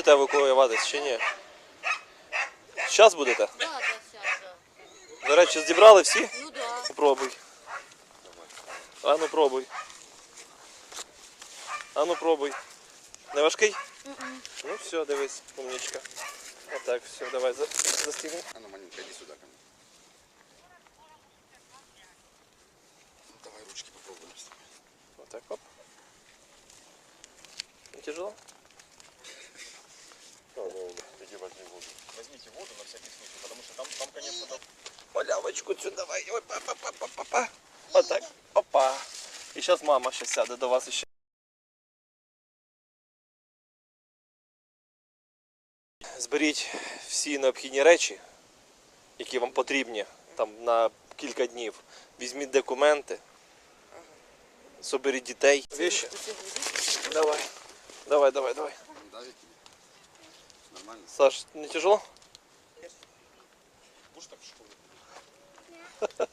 будете евакуюватись чи ні? Зараз будете? Да, да, сейчас, да. До речі, зібрали всі? Ну да. Пробуй. А ну пробуй. А ну пробуй. Не важкий? Ну все, дивись, умничка. Отак, все, давай за, застігни. А ну, маленька, иди сюда ко мне. Давай ручки попробуем. с тобой. Отак, оп. Не тяжело? Возьмите воду на всякий случай, потому что там, там конечно, там Малявочку цю давай. Ой, па, па, па, па, па, па. Отак. Опа. І зараз мама ще сяде до вас іще. Зберіть всі необхідні речі, які вам потрібні там на кілька днів. Візьміть документи. Соберіть дітей. Віші. Давай. Давай, давай, давай. Нормально? Саш, не тяжело? будешь так в школе.